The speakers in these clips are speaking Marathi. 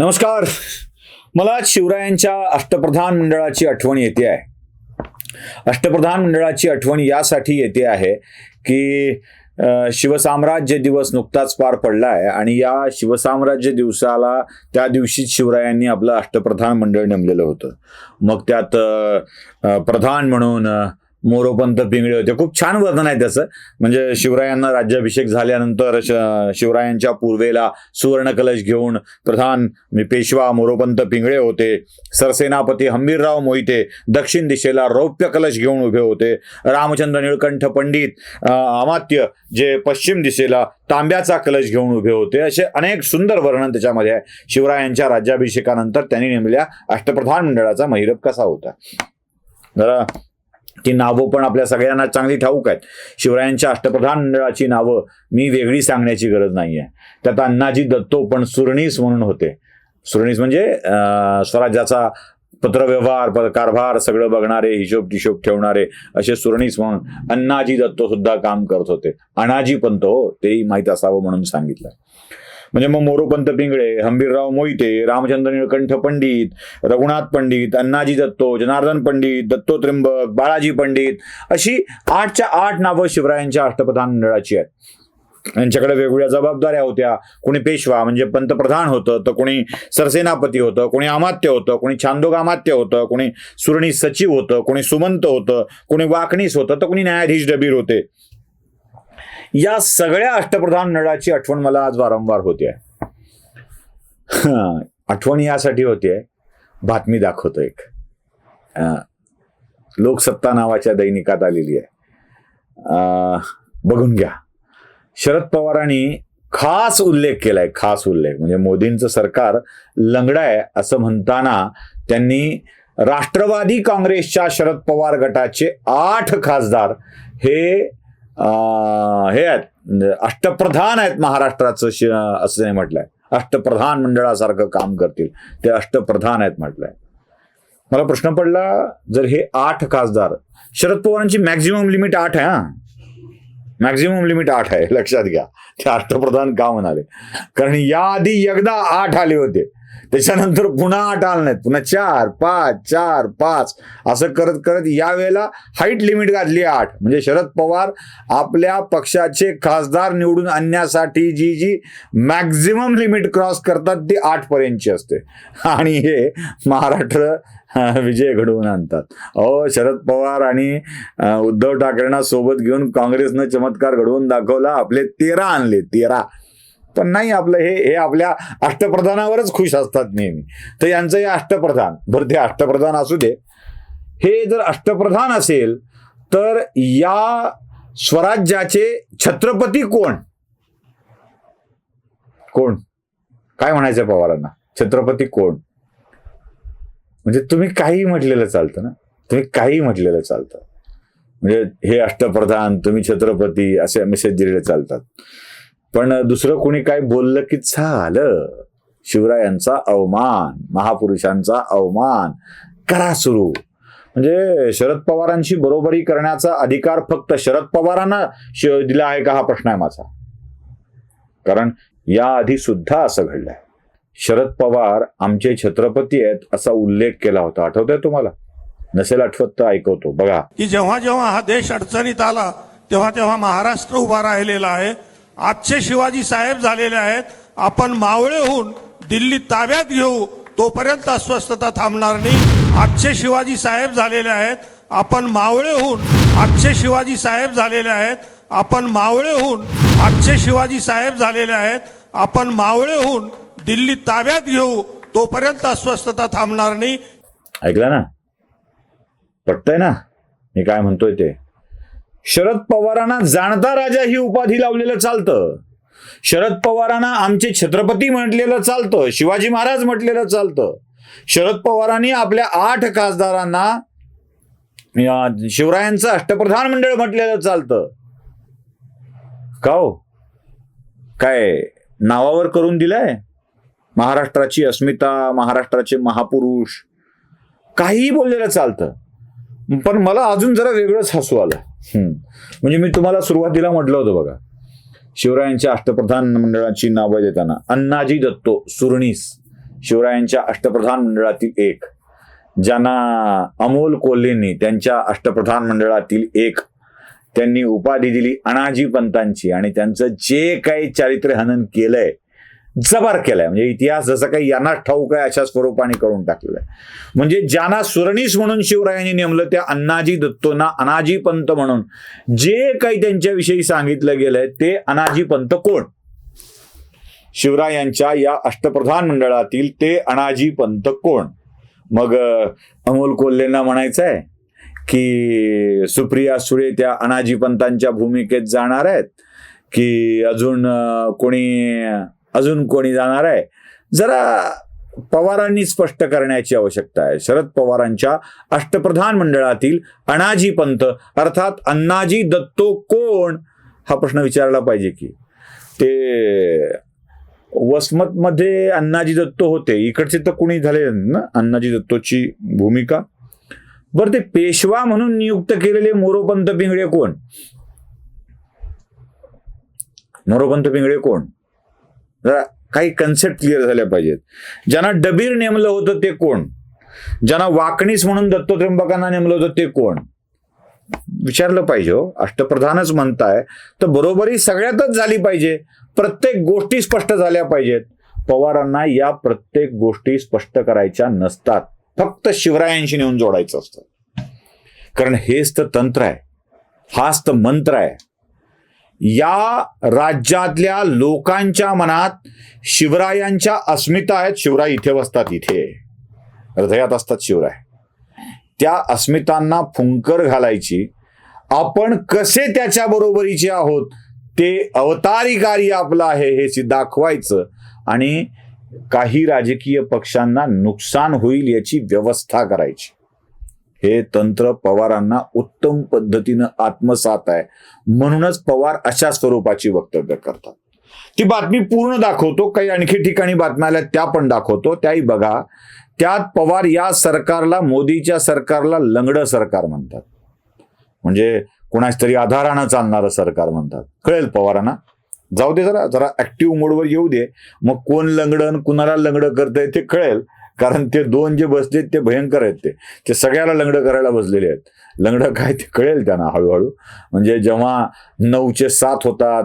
नमस्कार. मला शिवरायांच्या अष्टप्रधान मंडळाची आठवण येते आहे. अष्टप्रधान मंडळाची आठवण यासाठी येते आहे की शिवसाम्राज्य दिवस नुकताच पार पडला आहे आणि या शिवसाम्राज्य दिवसाला त्या दिवशीच शिवरायांनी आपलं अष्टप्रधान मंडळ नेमलेलं होतं. मग त्यात प्रधान म्हणून मोरोपंत पिंगळे होते. खूप छान वर्णन आहे त्याचं. म्हणजे शिवरायांना राज्याभिषेक झाल्यानंतर शिवरायांच्या पूर्वेला सुवर्ण कलश घेऊन प्रधान मी पेशवा मोरोपंत पिंगळे होते. सरसेनापती हंबीरराव मोहिते दक्षिण दिशेला रौप्य कलश घेऊन उभे होते. रामचंद्र निळकंठ पंडित अमात्य जे पश्चिम दिशेला तांब्याचा कलश घेऊन उभे होते. असे अनेक सुंदर वर्णन त्याच्यामध्ये आहे. शिवरायांच्या राज्याभिषेकानंतर त्यांनी नेमल्या अष्टप्रधान मंडळाचा महिरप कसा होता? जरा ती नावं पण आपल्या सगळ्यांना चांगली ठाऊक आहेत. शिवरायांच्या अष्टप्रधान मंडळाची नावं मी वेगळी सांगण्याची गरज नाही आहे त्यात अण्णाजी दत्तो पण सुरणीस म्हणून होते. सुरणीस म्हणजे स्वराज्याचा पत्रव्यवहार कारभार सगळं बघणारे हिशोब टिशोब ठेवणारे असे सुरणीस म्हणून अण्णाजी दत्तो सुद्धा काम करत होते. अणाजी पंत हो तेही माहीत असावं म्हणून सांगितलं. म्हणजे मग मोरोपंत पिंगळे हंबीरराव मोहिते रामचंद्र निळकंठ पंडित रघुनाथ पंडित अण्णाजी दत्तो जनार्दन पंडित दत्तो त्र्यंबक बाळाजी पंडित अशी आठच्या आठ नावं शिवरायांच्या अष्टप्रधान मंडळाची आहेत. यांच्याकडे वेगवेगळ्या जबाबदाऱ्या होत्या. कोणी पेशवा म्हणजे पंतप्रधान होतं तर कोणी सरसेनापती होतं कोणी अमात्य होतं कोणी छांदोग अमात्य होतं कोणी सुरणी सचिव होतं कोणी सुमंत होतं कोणी वाकणीस होतं तर कोणी न्यायाधीश डबीर होते. या सगळ्या अष्टप्रधान नळाची आठवण मला आज वारंवार होते. आठवण यासाठी होते. बातमी दाखवतो एक. लोकसत्ता नावाच्या दैनिकात आलेली आहे. बघून घ्या. शरद पवारांनी खास उल्लेख केलाय खास उल्लेख. म्हणजे मोदींचं सरकार लंगडाय आहे असं म्हणताना त्यांनी राष्ट्रवादी काँग्रेसच्या शरद पवार गटाचे आठ खासदार हे हे आहेत. म्हणजे अष्टप्रधान आहेत महाराष्ट्राचं श असं नाही म्हटलंय. अष्टप्रधान मंडळासारखं काम करतील. ते अष्टप्रधान आहेत म्हटलंय. मला प्रश्न पडला जर हे आठ खासदार शरद पवारांची मॅक्झिमम लिमिट आठ आहे हा. मॅक्झिमम लिमिट आठ आहे लक्षात घ्या. ते अष्टप्रधान का म्हणाले? कारण याआधी एकदा आठ आले होते. त्याच्यानंतर पुन्हा आठ आलं नाहीत पुन्हा चार पाच चार पाच. असं करत करत यावेळेला हाईट लिमिट घातली आठ. म्हणजे शरद पवार आपल्या पक्षाचे खासदार निवडून आणण्यासाठी जी जी मॅक्झिमम लिमिट क्रॉस करतात ती आठ पर्यंतची असते. आणि हे महाराष्ट्र विजय घडवून आणतात. अहो शरद पवार आणि उद्धव ठाकरेंना सोबत घेऊन काँग्रेसनं चमत्कार घडवून दाखवला. आपले तेरा आणले तेरा. पण नाही आपलं हे हे आपल्या अष्टप्रधानावरच खुश असतात नेहमी. तर यांचं हे अष्टप्रधान बरं ते अष्टप्रधान असू दे. हे जर अष्टप्रधान असेल तर या स्वराज्याचे छत्रपती कोण? कोण? काय म्हणायचं पवारांना? छत्रपती कोण? म्हणजे तुम्ही काही म्हटलेलं चालतं ना? तुम्ही काही म्हटलेलं चालतं. म्हणजे हे अष्टप्रधान तुम्ही छत्रपती असे मेसेज दिलेले चालतात. पण दुसरं कोणी काय बोललं की झालं? शिवरायांचा अवमान महापुरुषांचा अवमान करा सुरू. म्हणजे शरद पवारांशी बरोबरी करण्याचा अधिकार फक्त शरद पवारांना श- दिला आहे का? हा प्रश्न आहे माझा. कारण याआधी सुद्धा असं घडलंय. शरद पवार आमचे छत्रपती आहेत असा उल्लेख केला होता. आठवतंय तुम्हाला? नसेल आठवत तर ऐकवतो. बघा. की जेव्हा जेव्हा हा देश अडचणीत आला तेव्हा तेव्हा महाराष्ट्र उभा राहिलेला आहे. आजचे शिवाजी साहेब झालेले आहेत. आपण मावळेहून दिल्ली ताब्यात घेऊ. तोपर्यंत अस्वस्थता थांबणार नाही. आजचे शिवाजी साहेब झालेले आहेत. आपण मावळेहून आजचे शिवाजी साहेब झालेले आहेत. आपण मावळेहून आजचे शिवाजी साहेब झालेले आहेत. आपण मावळेहून दिल्ली ताब्यात घेऊ. तोपर्यंत अस्वस्थता थांबणार नाही. ऐकलं ना? पटतंय ना? मी काय म्हणतोय ते? शरद पवारांना जाणता राजा ही उपाधी लावलेलं चालतं. शरद पवारांना आमचे छत्रपती म्हटलेलं चालतं शिवाजी महाराज म्हटलेलं चालतं. शरद पवारांनी आपल्या आठ खासदारांना शिवरायांचं अष्टप्रधान मंडळ म्हटलेलं चालतं. का हो? काय नावावर करून दिलंय? महाराष्ट्राची अस्मिता महाराष्ट्राचे महापुरुष काहीही बोललेलं चालतं. पण मला अजून जरा वेगळंच हसू आलं म्हणजे मी तुम्हाला सुरुवातीला म्हटलं होतं बघा. शिवरायांच्या अष्टप्रधान मंडळाची नावं देताना अण्णाजी दत्तो सुरणीस. शिवरायांच्या अष्टप्रधान मंडळातील एक. ज्यांना अमोल कोल्हेंनी त्यांच्या अष्टप्रधान मंडळातील एक. त्यांनी उपाधी दिली अनाजी पंतांची आणि त्यांचं जे काही चारित्र्य हनन केलंय जबर केलाय. म्हणजे इतिहास जसं काही यांना ठाऊक आहे अशा स्वरूपाने करून टाकलेलं आहे. म्हणजे ज्यांना सुरणीस म्हणून शिवरायांनी नेमलं त्या अण्णाजी दत्तोंना अनाजी पंत म्हणून. जे काही त्यांच्याविषयी सांगितलं गेलंय ते अनाजी पंत कोण? शिवरायांच्या या अष्टप्रधान मंडळातील ते अनाजी पंत कोण? मग अमोल कोल्हेंना म्हणायचं आहे की सुप्रिया सुळे त्या अनाजी पंतांच्या भूमिकेत जाणार आहेत की अजून कोणी अजून कोणी जाणार आहे? जरा पवारांनी स्पष्ट करण्याची आवश्यकता आहे. शरद पवारांच्या अष्टप्रधान मंडळातील अनाजी पंत अर्थात अण्णाजी दत्तो कोण? हा प्रश्न विचारला पाहिजे की. ते वसमतमध्ये अण्णाजी दत्तो होते. इकडचे तर कुणी झाले ना? अण्णाजी दत्तोची भूमिका. बरं ते पेशवा म्हणून नियुक्त केलेले मोरोपंत पिंगळे कोण? मोरोपंत पिंगळे कोण? काही कन्सेप्ट क्लिअर झाल्या पाहिजेत. ज्यांना डबीर नेमलं होतं ते कोण? ज्यांना वाकणीस म्हणून दत्तत्र्यंबकांना नेमलं होतं ते कोण? विचारलं पाहिजे हो. अष्टप्रधानच म्हणताय तर बरोबरी सगळ्यातच झाली पाहिजे. प्रत्येक गोष्टी स्पष्ट झाल्या पाहिजेत. पवारांना या प्रत्येक गोष्टी स्पष्ट करायच्या नसतात. फक्त शिवरायांशी नेऊन जोडायचं असतं. कारण हेच तर तंत्र आहे. हाच तर मंत्र आहे. या राज्यातल्या लोकांच्या मनात शिवरायांच्या अस्मिता आहेत. शिवराय इथे बसतात इथे. हृदयात असतात शिवराय. त्या अस्मितांना फुंकर घालायची. आपण कसे त्याच्या बरोबरीचे आहोत? ते अवतारी कार्य आपलं आहे हे दाखवायचं. आणि काही राजकीय पक्षांना नुकसान होईल याची व्यवस्था करायची. हे तंत्र पवारांना उत्तम पद्धतीनं आत्मसात आहे. म्हणूनच पवार अशा स्वरूपाची वक्तव्य करतात. ती बातमी पूर्ण दाखवतो काही आणखी ठिकाणी बातम्या आल्या त्या पण दाखवतो. त्याही बघा त्यात पवार या सरकारला मोदीच्या सरकारला लंगडं सरकार म्हणतात. म्हणजे कुणाच तरी आधारानं चालणारं सरकार म्हणतात. कळेल पवारांना? जाऊ दे जरा जरा ऍक्टिव्ह मोडवर येऊ दे. मग कोण लंगडन कुणाला लंगडं करतंय ते कळेल. कारण ते दोन जे बसलेत ते भयंकर आहेत ते. ते सगळ्याला लंगडं करायला बसलेले आहेत. लंगडं काय ते कळेल त्यांना हळूहळू. म्हणजे जेव्हा नऊचे सात होतात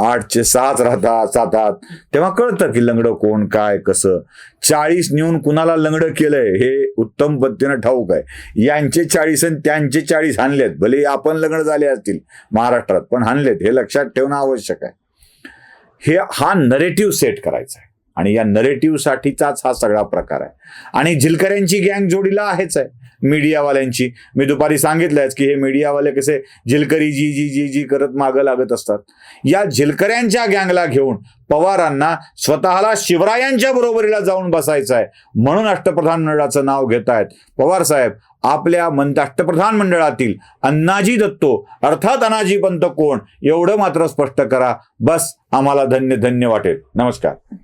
आठचे सात राहतात सातात तेव्हा कळतं की लंगडं कोण काय कसं. चाळीस नेऊन कुणाला लंगडं केलंय हे उत्तम पद्धतीनं ठाऊक आहे. यांचे चाळीस आणि त्यांचे चाळीस हानलेत भले आपण लग्न झाले असतील महाराष्ट्रात पण हानलेत हे लक्षात ठेवणं आवश्यक आहे. हे हा नरेटिव्ह सेट करायचा आहे. आणि या नरेटिव्हसाठीचाच हा सगळा प्रकार आहे. आणि झिलकऱ्यांची गँग जोडीला आहेच आहे मीडियावाल्यांची मी दुपारी सांगितलंच की हे मीडियावाले कसे झिलकरी जी जी जी जी करत मागं लागत असतात. या झिलकऱ्यांच्या गँगला घेऊन पवारांना स्वतःला शिवरायांच्या बरोबरीला जाऊन बसायचं आहे. म्हणून अष्टप्रधान मंडळाचं नाव घेत आहेत. पवार साहेब आपल्या मंत अष्टप्रधान मंडळातील अण्णाजी दत्तो अर्थात अनाजी पंत कोण एवढं मात्र स्पष्ट करा. बस आम्हाला धन्य धन्य वाटेल. नमस्कार.